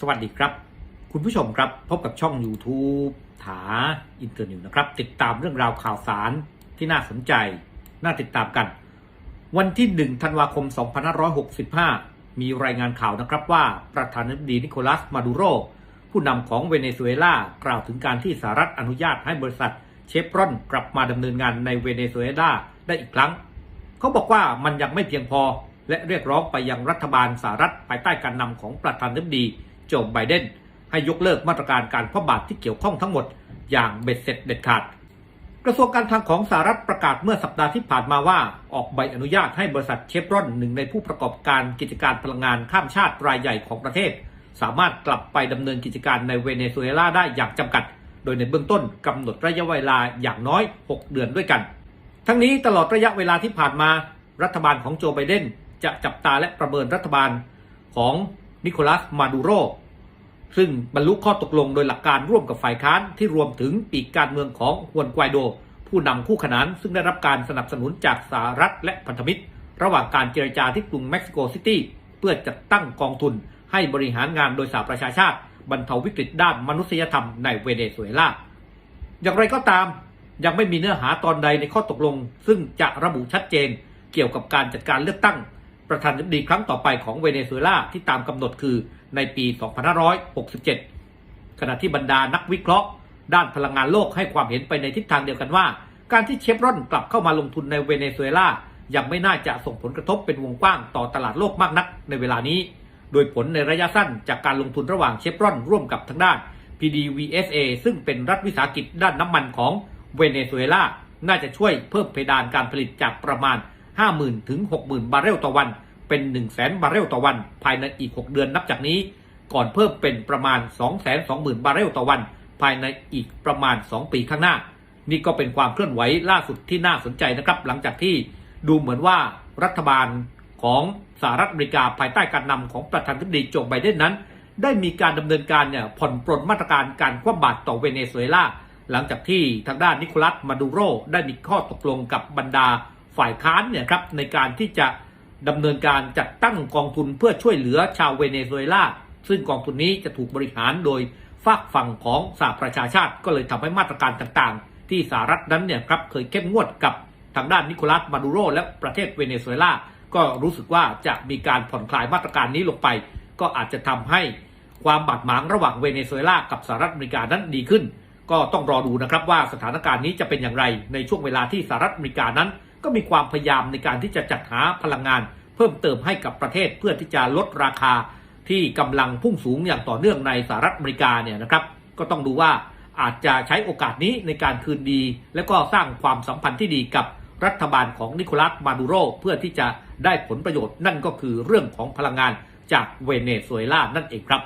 สวัสดีครับ คุณผู้ชมครับพบกับช่อง YouTube ถาอินเตอร์นิวนะครับ ติดตามเรื่องราวข่าวสารที่น่าสนใจ น่าติดตามกัน วันที่ 1 ธันวาคม 2565 มีรายงานข่าวนะครับว่าประธานาธิบดีนิโคลัสมาดูโร ผู้นำของเวเนซุเอลา กล่าวถึงการที่สหรัฐอนุญาตให้บริษัทเชฟรอนกลับมาดำเนินงานในเวเนซุเอลาได้อีกครั้ง เขาบอกว่ามันยังไม่เพียงพอและเรียกร้องไปยังรัฐบาลสหรัฐภายใต้การนำของประธานาธิบดี โจไบเดนให้ยกเลิกมาตรการการคว่ำบาตรที่เกี่ยวข้องทั้งหมดอย่างเบ็ดเสร็จเด็ดขาด กระทรวงการคลังของสหรัฐประกาศเมื่อสัปดาห์ที่ผ่านมาว่าออกใบอนุญาตให้บริษัทเชฟรอนหนึ่งในผู้ประกอบการกิจการพลังงานข้ามชาติรายใหญ่ของประเทศ สามารถกลับไปดำเนินกิจการในเวเนซุเอลาได้อย่างจำกัด โดยในเบื้องต้นกำหนดระยะเวลาอย่างน้อย 6 เดือนด้วยกัน ทั้งนี้ตลอดระยะเวลาที่ผ่านมา รัฐบาลของโจไบเดนจะจับตาและประเมินรัฐบาลของ นิโคลัสมาดูโร ซึ่งบรรลุข้อตกลงโดยหลักการร่วมกับฝ่ายค้านที่รวมถึงปีกการเมืองของฮวนไกวโด ผู้นำคู่ขนานซึ่งได้รับการสนับสนุนจากสหรัฐและพันธมิตร ระหว่างการเจรจาที่กรุงเม็กซิโกซิตี้เพื่อจัดตั้งกองทุนให้บริหารงานโดยสหประชาชาติ บรรเทาวิกฤตด้านมนุษยธรรมในเวเนซุเอลา อย่างไรก็ตามยังไม่มีเนื้อหาตอนใดในข้อตกลง ซึ่งจะระบุชัดเจนเกี่ยวกับการจัดการเลือกตั้ง ประธานาธิบดีครั้งต่อไปของเวเนซุเอลาที่ตามกำหนดคือในปี 2567 ขณะที่บรรดานักวิเคราะห์ ด้านพลังงานโลกให้ความเห็นไปในทิศทางเดียวกันว่า การที่เชฟรอนกลับเข้ามาลงทุนในเวเนซุเอลายังไม่น่าจะส่งผลกระทบเป็นวงกว้างต่อตลาดโลกมากนักในเวลานี้ โดยผลในระยะสั้นจากการลงทุนระหว่างเชฟรอนร่วมกับทางด้าน PDVSA ซึ่งเป็นรัฐวิสาหกิจด้านน้ำมันของเวเนซุเอลาน่าจะช่วยเพิ่มเพดานการผลิตจากประมาณ 50,000 ถึง 60,000 บาร์เรลต่อวัน เป็น 100,000 บาร์เรลต่อวัน ภายในอีก 6 เดือนนับจากนี้ ก่อนเพิ่มเป็นประมาณ 220,000 บาร์เรลต่อวัน ภายในอีกประมาณ 2 ปีข้างหน้า นี่ก็เป็นความเคลื่อนไหวล่าสุดที่น่าสนใจนะครับ หลังจากที่ดูเหมือนว่ารัฐบาลของสหรัฐอเมริกาภายใต้การนำของประธานาธิบดีโจไบเดนนั้น ได้มีการดำเนินการเนี่ยผ่อนปรนมาตรการการคว่ำบาตรต่อเวเนซุเอลาหลังจากที่ทางด้านนิโคลัสมาดูโรได้มีข้อตกลงกับบรรดา ฝ่ายค้านเนี่ยครับในการที่จะดำเนินการจัดตั้งกองทุนเพื่อช่วยเหลือชาวเวเนซุเอลาซึ่งกองทุนนี้จะถูกบริหารโดยฝากฝั่งของสหประชาชาติ ก็เลยทำให้มาตรการต่างๆ ที่สหรัฐนั้นเนี่ยครับเคยเข้มงวดกับทางด้านนิโคลัสมาดูโรและประเทศเวเนซุเอลาก็รู้สึกว่าจะมีการผ่อนคลายมาตรการนี้ลงไป ก็อาจจะทำให้ความบาดหมางระหว่างเวเนซุเอลากับสหรัฐอเมริกานั้นดีขึ้น ก็ต้องรอดูนะครับว่าสถานการณ์นี้จะเป็นอย่างไรในช่วงเวลาที่สหรัฐอเมริกานั้น ก็มีความพยายามในการที่จะจัดหาพลังงาน เพิ่มเติมให้กับประเทศเพื่อที่จะลดราคาที่กำลังพุ่งสูงอย่างต่อเนื่องในสหรัฐอเมริกาเนี่ยนะครับ ก็ต้องดูว่าอาจจะใช้โอกาสนี้ในการคืนดี และก็สร้างความสัมพันธ์ที่ดีกับรัฐบาลของนิโคลัสมาดูโรเพื่อที่จะได้ผลประโยชน์นั่นก็คือเรื่องของพลังงานจากเวเนซุเอลานั่นเองครับ